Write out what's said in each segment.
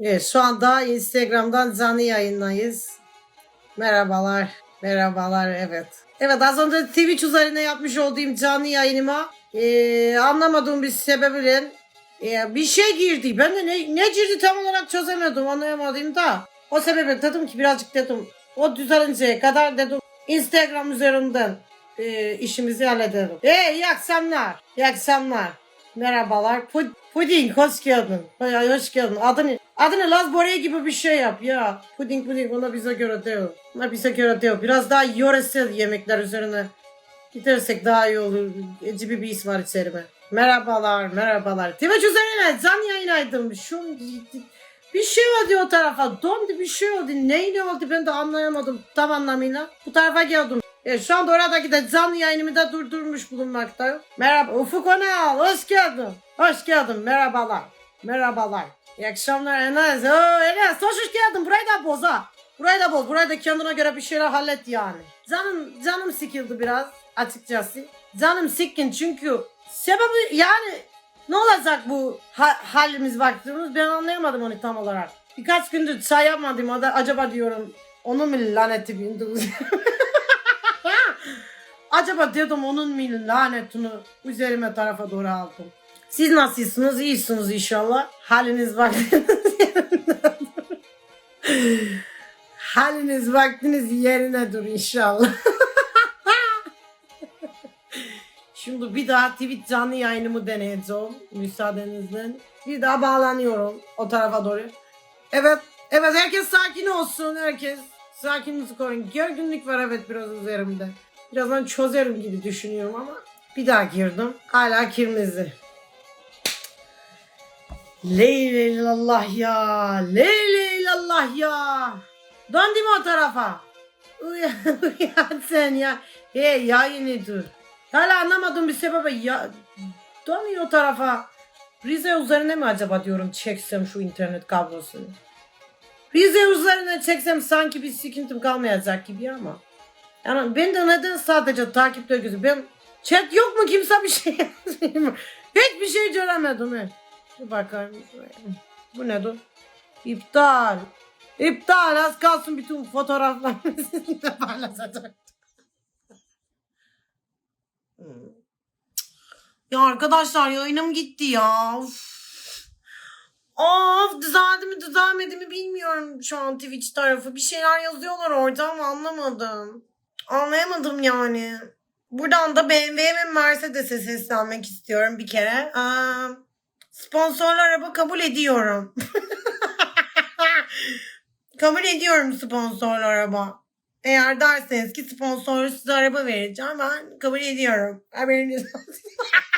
Evet, şu anda Instagram'dan canlı yayındayız. Merhabalar, merhabalar, evet. Evet, az önce Twitch üzerine yapmış olduğum canlı yayınıma eee, anlamadığım bir sebeple eee, bir şey girdi. Ben de ne, ne girdi tam olarak çözemedim, anlayamadım da. O sebeple dedim ki birazcık dedim, o düzelinceye kadar dedim Instagram üzerinden eee, işimizi halledelim. Ee, iyi akşamlar, iyi akşamlar. Merhabalar. Pud- Puding hoş geldin. Hay hoş geldin. Adını adını Laz Böreği gibi bir şey yap ya. Puding puding ona bize göre değil. Ona bize göre değil. Biraz daha yöresel yemekler üzerine gidersek daha iyi olur. Ecibi bir isim var içerime. Merhabalar, merhabalar. Twitch üzerine can yayınaydım. Şu bir şey oldu o tarafa. Dondu bir şey oldu. Neyle oldu ben de anlayamadım tam anlamıyla. Bu tarafa geldim. E, şu anda oradaki de canlı yayınımı da durdurmuş bulunmaktayım. Merhaba Ufuk Onal hoş geldin. Hoş geldin merhabalar. Merhabalar. İyi akşamlar Enes. Oo, Enes hoş geldin. Burayı da boz ha. Burayı da boz. Burayı da kendine göre bir şeyler hallet yani. Canım canım sıkıldı biraz açıkçası. Canım sıkkın çünkü sebebi yani ne olacak bu ha- halimiz baktığımız ben anlayamadım onu tam olarak. Birkaç gündür çay yapmadım acaba diyorum onun mu laneti bindi Acaba dedim onun mu lanetini üzerime tarafa doğru aldım. Siz nasılsınız? İyisiniz inşallah. Haliniz vaktiniz yerindedir. Haliniz vaktiniz yerindedir inşallah. Şimdi bir daha Twitch canlı yayınımı deneyeceğim müsaadenizle. Bir daha bağlanıyorum o tarafa doğru. Evet, evet herkes sakin olsun. Herkes sakinliğinizi koruyun. Gerginlik var evet biraz üzerimde. Birazdan çözerim gibi düşünüyorum ama bir daha girdim. Hala kırmızı. Leyle illallah ya. Leyle illallah ya. Döndü mü o tarafa? Uyan sen ya. Hey yayını dur. Hala anlamadım bir sebebi ya. Dönüyor o tarafa. Rize üzerine mi acaba diyorum çeksem şu internet kablosunu. Rize üzerine çeksem sanki bir sıkıntım kalmayacak gibi ama. Yani ben de neden sadece takipte gözü? Ben chat yok mu kimse bir şey yazmıyor. Hiçbir şey göremedim. He. Bir bakayım. Bu ne dur? İptal. İptal. Az kalsın bütün fotoğraflarımı sizinle paylaşacak. Hmm. Ya arkadaşlar yayınım gitti ya. Uf. Of düzeldi mi düzelmedi mi bilmiyorum şu an Twitch tarafı. Bir şeyler yazıyorlar orada ama anlamadım. Anlayamadım yani. Buradan da BMW ve Mercedes'e seslenmek istiyorum bir kere. Aa, sponsorlu araba kabul ediyorum. kabul ediyorum sponsorlu araba. Eğer derseniz ki sponsorlu size araba vereceğim ben kabul ediyorum. Haberiniz olsun.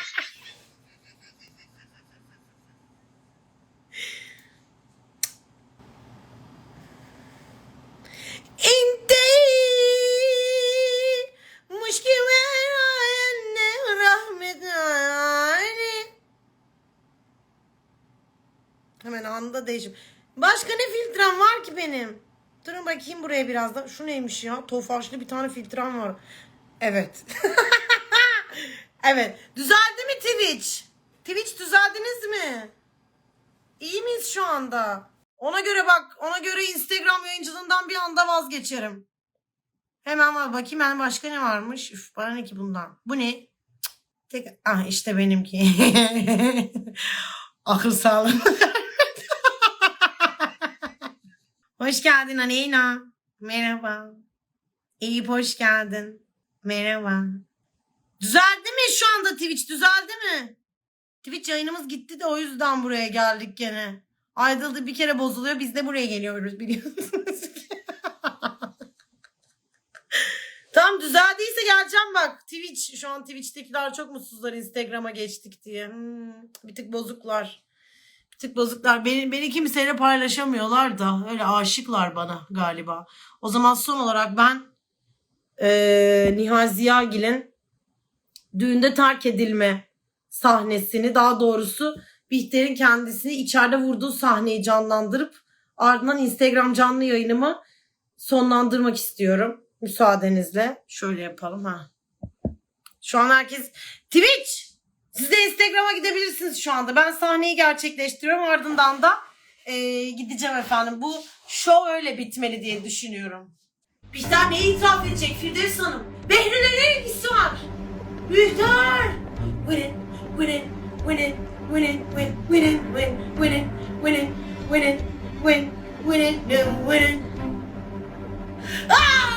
Anında değişim. Başka ne filtrem var ki benim? Durun bakayım buraya biraz da. Şu neymiş ya? Tofaşlı bir tane filtrem var. Evet. evet. Düzeldi mi Twitch? Twitch düzeldiniz mi? İyi miyiz şu anda? Ona göre bak, ona göre Instagram yayıncılığından bir anda vazgeçerim. Hemen var bakayım ben başka ne varmış? Üf, bana ne ki bundan? Bu ne? Tek, ah işte benimki. Akıl sağlığı. hoş geldin Aleyna. Merhaba. Eyüp hoş geldin. Merhaba. Düzeldi mi şu anda Twitch? Düzeldi mi? Twitch yayınımız gitti de o yüzden buraya geldik gene. Aydıl'da bir kere bozuluyor biz de buraya geliyoruz biliyorsunuz. Tamam düzeldiyse geleceğim bak. Twitch şu an Twitch'tekiler çok mutsuzlar Instagram'a geçtik diye. Hmm, bir tık bozuklar. Tık bozuklar. Beni, beni kimseyle paylaşamıyorlar da öyle aşıklar bana galiba. O zaman son olarak ben eee Nihal Ziyagil'in düğünde terk edilme sahnesini daha doğrusu Bihter'in kendisini içeride vurduğu sahneyi canlandırıp ardından Instagram canlı yayınımı sonlandırmak istiyorum. Müsaadenizle. Şöyle yapalım ha. Şu an herkes Twitch! Siz de Instagram'a gidebilirsiniz şu anda. Ben sahneyi gerçekleştiriyorum. Ardından da e, gideceğim efendim. Bu show öyle bitmeli diye düşünüyorum. Bihter neyi itiraf edecek Firdevs Hanım? Behlül'e ne ilgisi var? Bihter! Winning, winning, winning, winning, win, winning, win, winning, winning, winning, win, winning, no, winning. Aa!